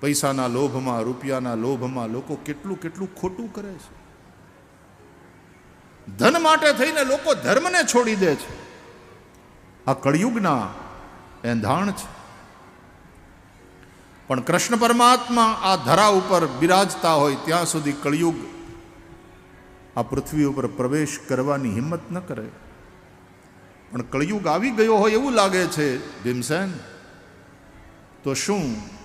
પૈસાના લોભમાં, રૂપિયાના લોભમાં લોકો કેટલું કેટલું ખોટું કરે છે. ધન માટે થઈને લોકો ધર્મને છોડી દે છે. આ કળિયુગના એંધાણ છે. પણ કૃષ્ણ પરમાત્મા આ ધરા ઉપર બિરાજતા હોય ત્યાં સુધી કળિયુગ આ પૃથ્વી ઉપર પ્રવેશ કરવાની હિંમત ન કરે. પણ કળિયુગ આવી ગયો હોય એવું લાગે છે, ભીમસેન, તો શું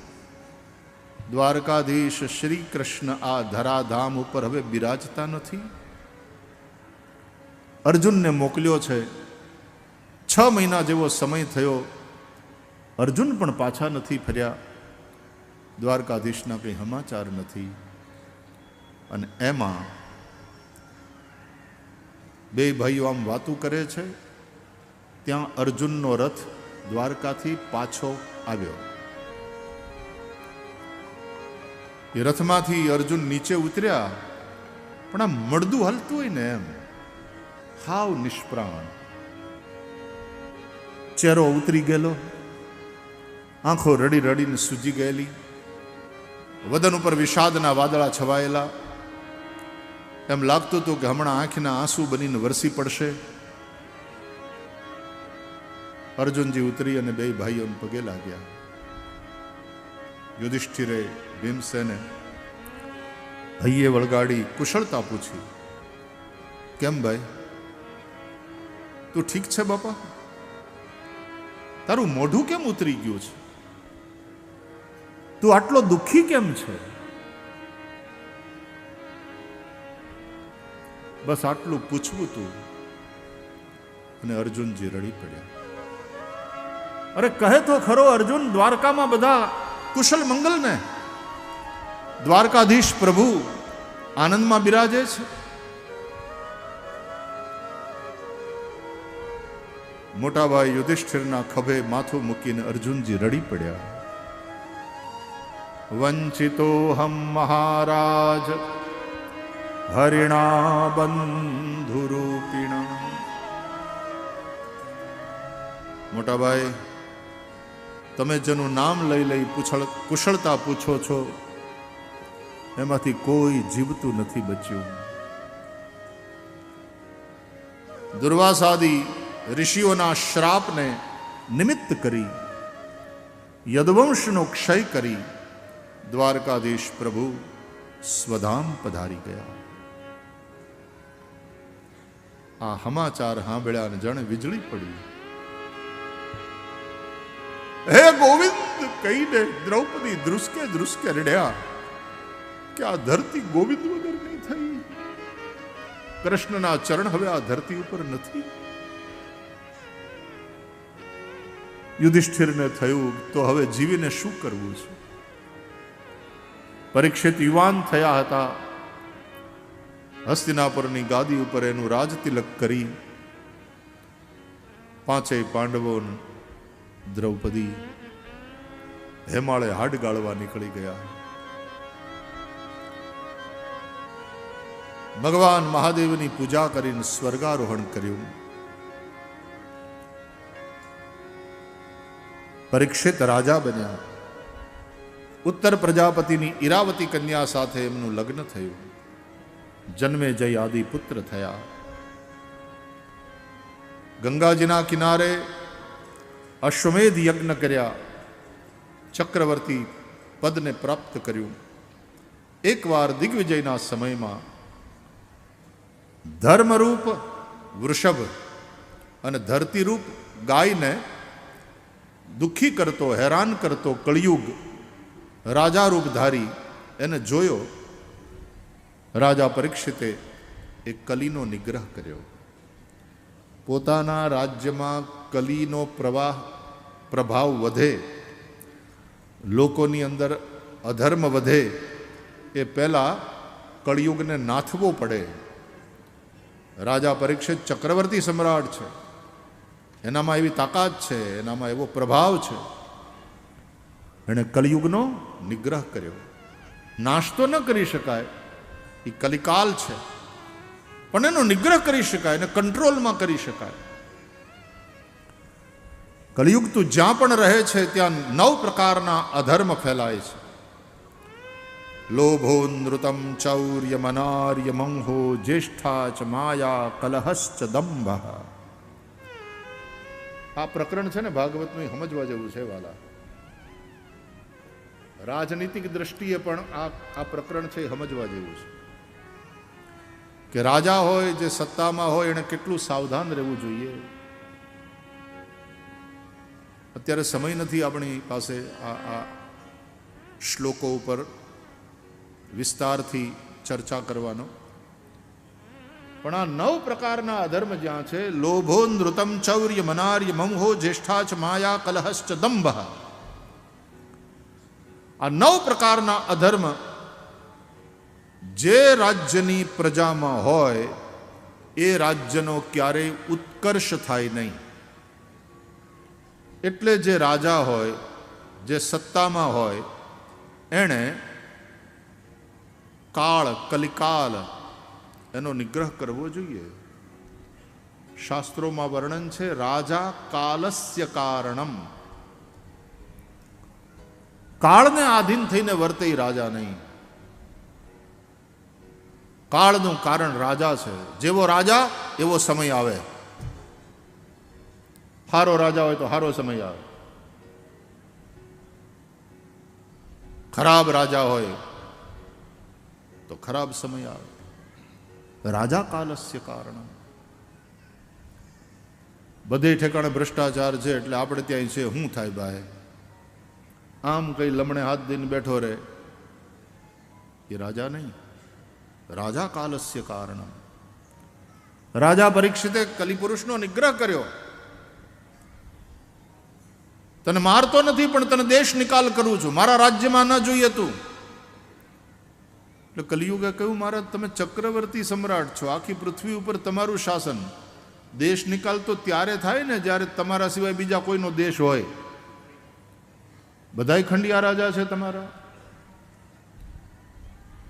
દ્વારકાધીશ શ્રી કૃષ્ણ આ ધરાધામ ઉપર હવે બિરાજતા નથી? અર્જુનને મોકલ્યો છે. છ મહિના જેવો સમય થયો. અર્જુન પણ પાછા નથી ફર્યા. દ્વારકાધીશના કંઈ સમાચાર નથી. અને એમાં બે ભાઈઓ આમ વાતું કરે છે. ત્યાં અર્જુનનો રથ દ્વારકાથી પાછો આવ્યો. એ રથમાંથી અર્જુન નીચે ઉતર્યા. પણ આમ મળદું હલતું હોય ને એમ. હાવ નિષ્પ્રાણ. ચહેરો ઉતરી ગયેલો. આંખો રડી રડીને સૂજી ગયેલી. વદન ઉપર વિષાદના વાદળા છવાયેલા. એમ લાગતું હતું કે હમણાં આંખના આંસુ બનીને વરસી પડશે. અર્જુનજી ઉતરી અને બે ભાઈઓને પગે લાગ્યા. યુધિષ્ઠિરે ભીમસેને ભાઈએ વળગાડી કુશળતા પૂછી, કેમ ભાઈ? તું ઠીક છે બાપા? તારું મોઢું કેમ ઉતરી ગયું છે? તું આટલો દુઃખી કેમ છે? બસ આટલું પૂછવું તું અને અર્જુનજી રડી પડ્યા. અરે કહે તો ખરો અર્જુન, દ્વારકામાં બધા કુશલ મંગલને. દ્વારકાધીશ પ્રભુ આનંદમાં બિરાજે છે. મોટાભાઈ યુધિષ્ઠિરના ખભે માથું મૂકીને અર્જુનજી રડી પડ્યા. વંચિતો હમ મહારાજ હરિણા બંધુરૂપિણા મોટાભાઈ તમે જેનું નામ લઈ લઈ પૂછળ કુશળતા પૂછો છો, એમાંથી કોઈ જીવતું નથી બચ્યું. દુર્વાસાદી ઋષિઓના શ્રાપને નિમિત્ત કરી, યદવંશનો ક્ષય કરી, દ્વારકાધીશ પ્રભુ સ્વધામ પધારી ગયા. આ સમાચાર સાંભળ્યા અને જાણે વીજળી પડી. હે ગોવિંદ, કહીને દ્રૌપદી ધ્રુસકે ધ્રુસકે રડ્યા. કે આ ધરતી ગોવિંદ વગર નહીં થઈ? કૃષ્ણના ચરણ હવે આ ધરતી ઉપર નથી. યુધિષ્ઠિરને થયું, તો હવે જીવીને શું કરવું છે? પરીક્ષિત યુવાન થયા હતા. હસ્તિનાપુરની ગાદી ઉપર એનું રાજતિલક કરી પાંચેય પાંડવો દ્રૌપદી હેમાળે હાડ ગાળવા નીકળી ગયા. ભગવાન મહાદેવની પૂજા કરીને સ્વર્ગારોહણ કર્યું. પરીક્ષિત રાજા બન્યા. ઉત્તર પ્રજાપતિની ઈરાવતી કન્યા સાથે એમનું લગ્ન થયું. જન્મે જય આદિ પુત્ર થયા. ગંગાજીના કિનારે અશ્વમેધ યજ્ઞ કર્યા. ચક્રવર્તી પદને પ્રાપ્ત કર્યું. એકવાર દિગ્વિજયના સમયમાં ધર્મરૂપ વૃષભ અને ધરતીરૂપ ગાયને દુઃખી કરતો, હેરાન કરતો કળિયુગ રાજા રૂપધારી એને જોયો. રાજા પરીક્ષિતે એ કલીનો નિગ્રહ કર્યો. પોતાના રાજ્યમાં કલીનો પ્રવાહ, પ્રભાવ વધે, લોકોની અંદર અધર્મ વધે, એ પહેલાં કળિયુગને નાથવો પડે. રાજા પરીક્ષિત ચક્રવર્તી સમ્રાટ છે. એનામાં એવી તાકાત છે, એનામાં એવો પ્રભાવ છે. એણે કળિયુગનો નિગ્રહ કર્યો. નાશ તો ન કરી શકાય, એ કલિકાલ છે. પણ એનો નિગ્રહ કરી શકાય એને કંટ્રોલમાં કરી શકાય. કલિયુગ તું જ્યાં પણ રહે છે, ત્યાં નવ પ્રકારના અધર્મ ફેલાય છે. લોભો નૃતમ ચૌર્ય મનાર્ય મંહો જ્યેષ્ઠા ચ માયા કલહશ્ચ દંભ. આ પ્રકરણ છે ને ભાગવતનું સમજવા જેવું છે વાલા. રાજનીતિક દ્રષ્ટિએ પણ આ આ પ્રકરણ છે સમજવા જેવું છે. કે રાજા હોય જે સત્તામાં હોય એણે કેટલું સાવધાન રહેવું જોઈએ. અત્યારે સમય નથી આપણી પાસે આ આ શ્લોકો ઉપર વિસ્તારથી ચર્ચા કરવાનો. પણ આ નવ પ્રકારના અધર્મ જ્યાં છે, લોભો નૃતમ ચૌર્ય મનાર્ય મંહો જ્યેષ્ઠાચ માયા કલહશ્ચ દંભ. આ નવ પ્રકારના અધર્મ જે રાજ્યની પ્રજામાં હોય, એ રાજ્યનો ક્યારેય ઉત્કર્ષ થાય નહીં. એટલે જે રાજા હોય, જે સત્તામાં હોય, એણે કાળ, કલિકાલ એનો નિગ્રહ કરવો જોઈએ. શાસ્ત્રોમાં વર્ણન છે, રાજા કાલસ્ય કારણમ. કાળને આધીન થઈને વર્તે રાજા નહીં. કાળનું કારણ રાજા છે. જેવો રાજા, એવો સમય આવે. સારો રાજા હોય તો સારો સમય આવે. ખરાબ રાજા હોય તો ખરાબ સમય આવે. રાજા કાલસ્ય કારણ બધે ઠેકાણે ભ્રષ્ટાચાર છે એટલે આપણે ત્યાં છે. શું થાય ભાઈ આમ કઈ લમણે હાથ દઈને બેઠો રહે? એ રાજા નહીં. રાજા કાલસ્ય કારણ રાજા પરીક્ષિતે કલિપુરુષનો નિગ્રહ કર્યો. તને મારતો નથી, પણ તને દેશ નિકાલ કરું છું. મારા રાજ્યમાં ન જોઈએ તું. એટલે કલિયુગે કહ્યું, મહારાજ, તમે ચક્રવર્તી સમ્રાટ છો. આખી પૃથ્વી ઉપર તમારું શાસન. દેશ નિકાલ તો ત્યારે થાય ને જ્યારે તમારા સિવાય બીજા કોઈનો દેશ હોય. બધાય ખંડિયા રાજા છે તમારા.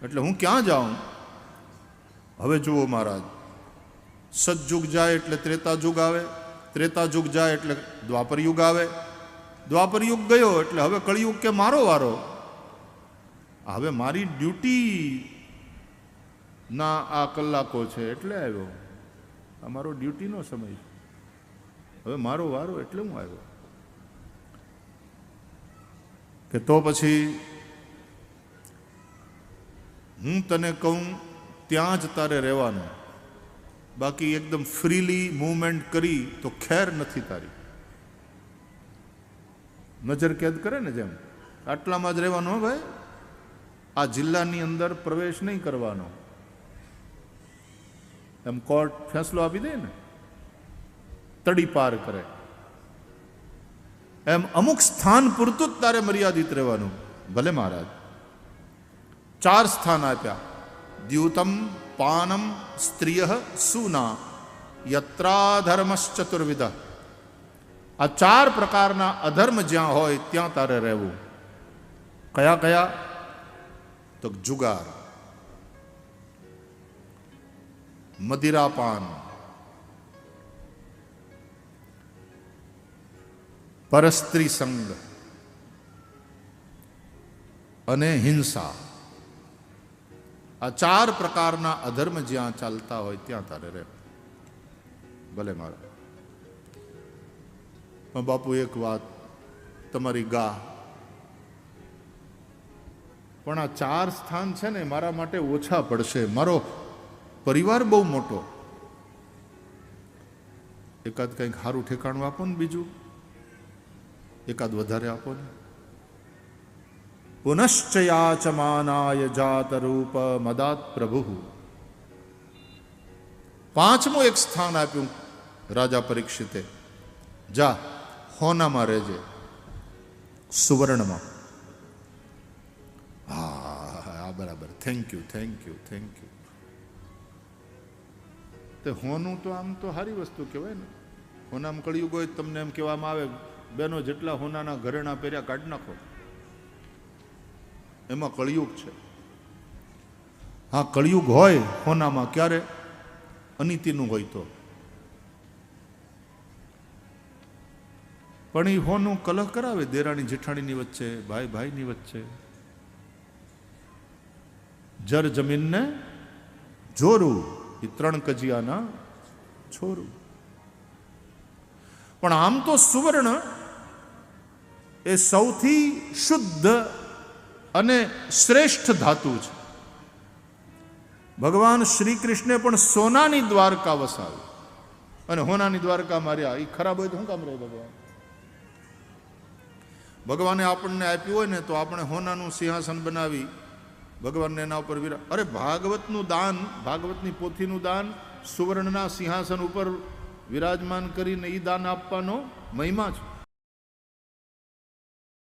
એટલે હું ક્યાં જાઉં? હવે જુઓ મહારાજ. સતયુગ જાય એટલે ત્રેતા યુગ આવે ત્રેતા યુગ જાય એટલે દ્વાપર યુગ આવે. દ્વાપર યુગ ગયો એટલે હવે કળિયુગ કે મારો વારો. હવે મારી ડ્યુટી ના આ કલાકો છે એટલે આવ્યો. આ મારો ડ્યુટીનો સમય છે. હવે મારો વારો એટલે હું આવ્યો. કે તો પછી હું તને કહું ત્યાં જ તારે રહેવાનું. બાકી એકદમ ફ્રીલી મૂવમેન્ટ કરી તો ખેર નથી તારી. નજર કેદ કરે ને જેમ? આટલામાં જ રહેવાનું હો ભાઈ. આ જિલ્લાની અંદર પ્રવેશ નહીં કરવાનો. એમ કોર્ટ ફેંસલો આપી દે ને. તડી પાર કરે. એમ અમુક સ્થાન પૂરતું જ તારે મર્યાદિત રહેવાનું. ભલે મહારાજ. ચાર સ્થાન આપ્યા. દ્યુતમ પાનમ સ્ત્રીય સુના યત્રાધર્મશ્ચતુર્વિધ આ ચાર પ્રકારના અધર્મ જ્યાં હોય ત્યાં તારે રહેવું કયા કયા તો જુગાર મદિરાપાન પરસ્ત્રી સંગ અને હિંસા આ ચાર પ્રકારના અધર્મ જ્યાં ચાલતા હોય ત્યાં તારે રહે ભલે મારા. બાપુ એક વાત, તમારી ગા પણ આ ચાર સ્થાન છે ને, મારા માટે ઓછા પડશે. મારો પરિવાર બહુ મોટો. એકાદ કંઈક સારું ઠેકાણું આપો ને બીજું. એકાદ વધારે આપો ને. પુનશ્ચ જાત રૂપ મદાત પ્રભુ પાંચમું એક સ્થાન આપ્યું રાજા પરીક્ષિતે જા હોનામાં રહેજે સુવર્ણમાં હા બરાબર thank you thank you thank you તે હોનું તો આમ તો સારી વસ્તુ કહેવાય ને। હોનામાં કળિયુગ હોય તમને એમ કહેવામાં આવે, બેનો જેટલા હોનાના ઘરેણા પહેર્યા કાઢી નાખો। એમાં કળિયુગ છે. હા, કળિયુગ હોય હોનામાં ક્યારે? અનિતિનું હોય તો. પણ એ હોનું કલહ કરાવે દેરાણી જેઠાણીની વચ્ચે, ભાઈ ભાઈની વચ્ચે. જર જમીનને જોરું એ ત્રણ કજિયાના છોરું. પણ આમ તો સુવર્ણ એ સૌથી શુદ્ધ અને શ્રેષ્ઠ ધાતુ છે. ભગવાન શ્રી કૃષ્ણે પણ સોનાની દ્વારકા વસાવી. અને હોનાની દ્વારકા માર્યા એ ખરાબ હોય તો શું કામ રહે ભગવાન? ભગવાને આપણને આપ્યું હોય ને તો આપણે હોનાનું સિંહાસન બનાવી, ભગવાનને એના ઉપર વિરા, અરે ભાગવતનું દાન, ભાગવતની પોથીનું દાન, સુવર્ણના સિંહાસન ઉપર વિરાજમાન કરીને એ દાન આપવાનો મહિમા છે.